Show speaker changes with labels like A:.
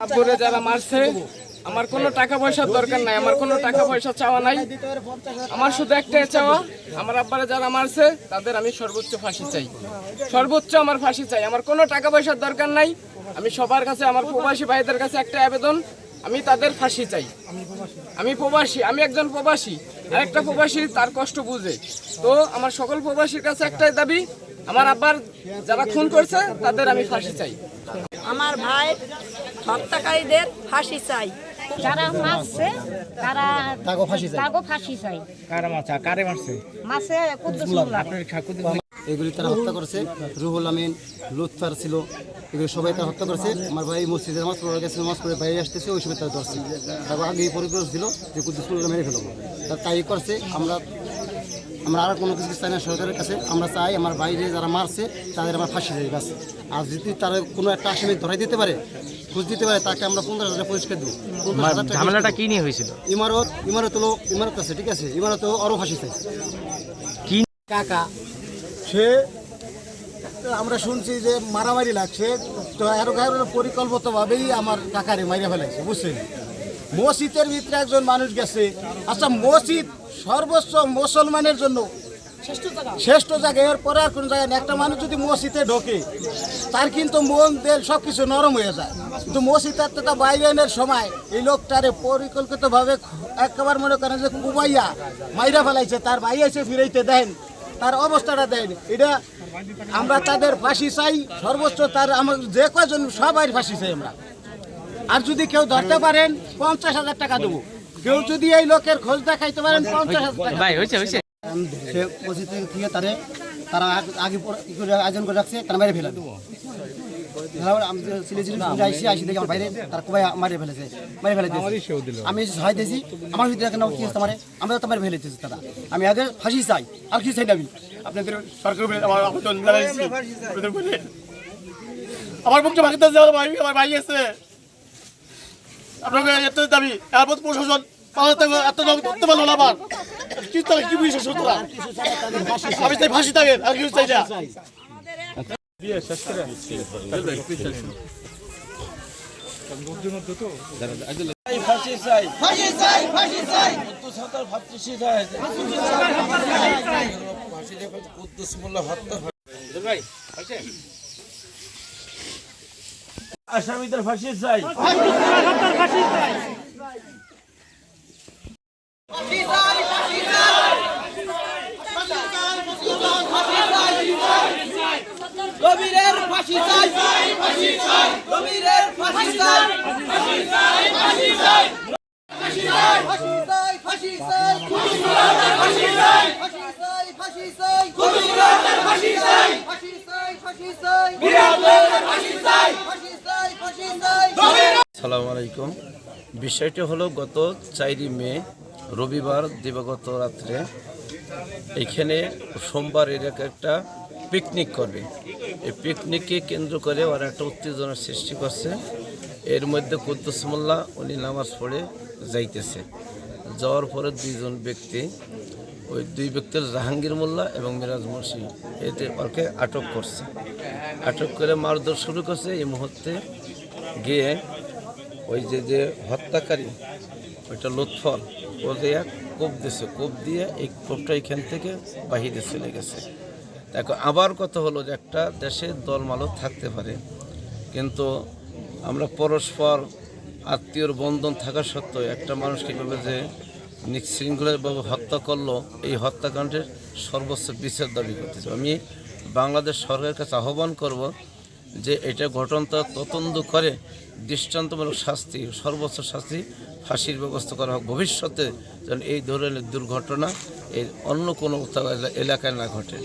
A: যারা মারছে, আমার কোনো টাকা পয়সার দরকার নাই, আমার কোনো টাকা পয়সা চাওয়া নাই। আমার শুধু একটাই চাওয়া, আমার আব্বারে যারা মারছে, তাদের আমি সর্বোচ্চ ফাঁসি চাই। সর্বোচ্চ আমার ফাঁসি চাই। আমার কোনো টাকা পয়সার দরকার নাই। আমি সবার কাছে, আমার প্রবাসী ভাইদের কাছে একটা আবেদন, আমি তাদের ফাঁসি চাই। আমি প্রবাসী, আমি একজন প্রবাসী, আরেকটা প্রবাসী তার কষ্ট বুঝে। তো আমার সকল প্রবাসীর কাছে একটাই দাবি, আমার আব্বার যারা খুন করছে, তাদের আমি ফাঁসি চাই।
B: আমার ভাই হত্যাকারীদের ফাঁসি চাই।
C: যারা মারছে তারা
D: তাকেও ফাঁসি চাই।
C: তাকেও ফাঁসি চাই।
E: কারা মারছে? কারে মারছে?
C: মাসে কুদ্দুসুল্লাহ
E: আপনার ঠাকুর
D: এগুলি তারা হত্যা করেছে। রুহুল আমিন লুৎফার ছিল। এগুলো সবাই তারা হত্যা করেছে। আমার ভাই মসজিদে নামাজ পড়ে গেছে নামাজ পড়ে বাইরে আসতেছে ওই সময় তারা ধরছে। তারপর আগে এই পরিকল্পনা ছিল যে কুদ্দুসুল্লাহ মেরে ফেলব। তা তাই করছে। আমরা আমরা আর কোনো কিছু চাই না সরকারের কাছে। আমরা চাই আমার বাইরে যারা মারছে তাদের আমার ফাঁসি দেয় বাস আর যদি তারা কোনো একটা আসামি ধরাই দিতে পারে খুঁজ দিতে পারে তাকে আমরা পনেরো হাজার পরিষ্কার টাকা
E: ঝামেলাটা কি নিয়ে হয়েছিল?
D: ইমারত ইমারত হলো ইমারত আছে ঠিক আছে? ইমারত আরও ফাঁসি চাই।
F: কাকা সে আমরা শুনছি যে মারামারি লাগছে তো এর কারণে পরিকল্পিতভাবেই আমার কাকারে মাইরে ফেলাইছে বুঝছেন? মসজিদের ভিতরে একজন মানুষ গেছে। আচ্ছা মসজিদ সর্বোচ্চ মুসলমানের জন্য। শ্রেষ্ঠ জায়গা। এর পরে আর কোনো জায়গায়। একটা মানুষ যদি মসজিদে ঢোকে তার কিন্তু মন দেল সব কিছু নরম হয়ে যায়। কিন্তু মসজিদের থেকে বাইরেনের সময় এই লোকটারে পরিকল্পিতভাবে একেবারে মনে করেন যে কুমাইয়া মাইরা ফেলাইছে তার ভাই এসে ফিরাইতে দেন তার অবস্থাটা দেন। এটা আমরা তাদের ফাঁসি চাই সর্বোচ্চ তার আমার যে কজন সবাই ফাঁসি চাই আমরা। আর যদি কেউ ধরতে পারেন পঞ্চাশ হাজার টাকা দেবো। কেউ যদি এই লোকের খোঁজ দেখাইতে পারেন পঞ্চাশ হাজার
E: ভাই হয়েছে হয়েছে।
D: সে মসজিদ থেকে থেকে তারে তারা আগে আয়োজন করে রাখছে তারা মেরে ফেলে তারপর আমি দেখি আমার বাইরে তার কোবাই মারে ফেলেছে মারে ফেলে দিয়েছে আমি সহায় দিয়েছি আমার ভিতরে কেন কি হচ্ছে আমার তো মারে ফেলে দিয়েছি তারা। আমি আগে ফাঁসি চাই আর কি চাই না আমি
F: আপনাদের সরকার আমার মুখটা ভাই আমার ভাই আছে। আপনাকে এতে দাবি এরপর প্রশাসন এত দাবি করতে পারল না আবার। কি তাহলে কি বুঝছে সুতরাং আমি চাই আর কিছু চাই? না ভাই
G: আসামিদের ফাঁসি চাই
B: ফাঁসি চাই ফাঁসি চাই ফাঁসি চাই ফাঁসি চাই ফাঁসি চাই ফাঁসি চাই ফাঁসি চাই ফাঁসি চাই ফাঁসি চাই ফাঁসি চাই ফাঁসি চাই
G: সালাম আলাইকুম বিষয়টি হলো গত চারই মে, রবিবার দিবাগত রাত্রে এখানে সোমবার এলাকা একটা পিকনিক করবে। এই পিকনিককে কেন্দ্র করে ওরা একটা উত্তেজনার সৃষ্টি করছে। এর মধ্যে কুদ্দুস মোল্লা, উনি নামাজ পড়ে যাইতেছে। যাওয়ার পরে দুইজন ব্যক্তি, ওই দুই ব্যক্তির জাহাঙ্গীর মোল্লা এবং মিরাজ মুন্সি, এতে ওকে আটক করছে। আটক করে মারধর শুরু করছে। এই মুহূর্তে গিয়ে ওই যে যে হত্যাকারী, ওইটা লুৎফল ও যে এক কোপ দিছে, কোপ দিয়ে এই কোপটা এখান থেকে বাহিরে চলে গেছে। দেখো, আবার কথা হলো যে একটা দেশে দল দলমালো থাকতে পারে, কিন্তু আমরা পরস্পর আত্মীয়র বন্ধন থাকা সত্ত্বেও একটা মানুষ কীভাবে যে নিশৃঙ্খলভাবে হত্যা করল, এই হত্যাকাণ্ডের সর্বোচ্চ বিচার দাবি করতেছে। আমি বাংলাদেশ সরকারের কাছে আহ্বান করব যে এটা ঘটনটা তদন্ত করে দৃষ্টান্তমূলক শাস্তি, সর্বোচ্চ শাস্তি, ফাঁসির ব্যবস্থা করা হোক। ভবিষ্যতে যেন এই ধরনের দুর্ঘটনা এর অন্য কোনো এলাকায় না ঘটে।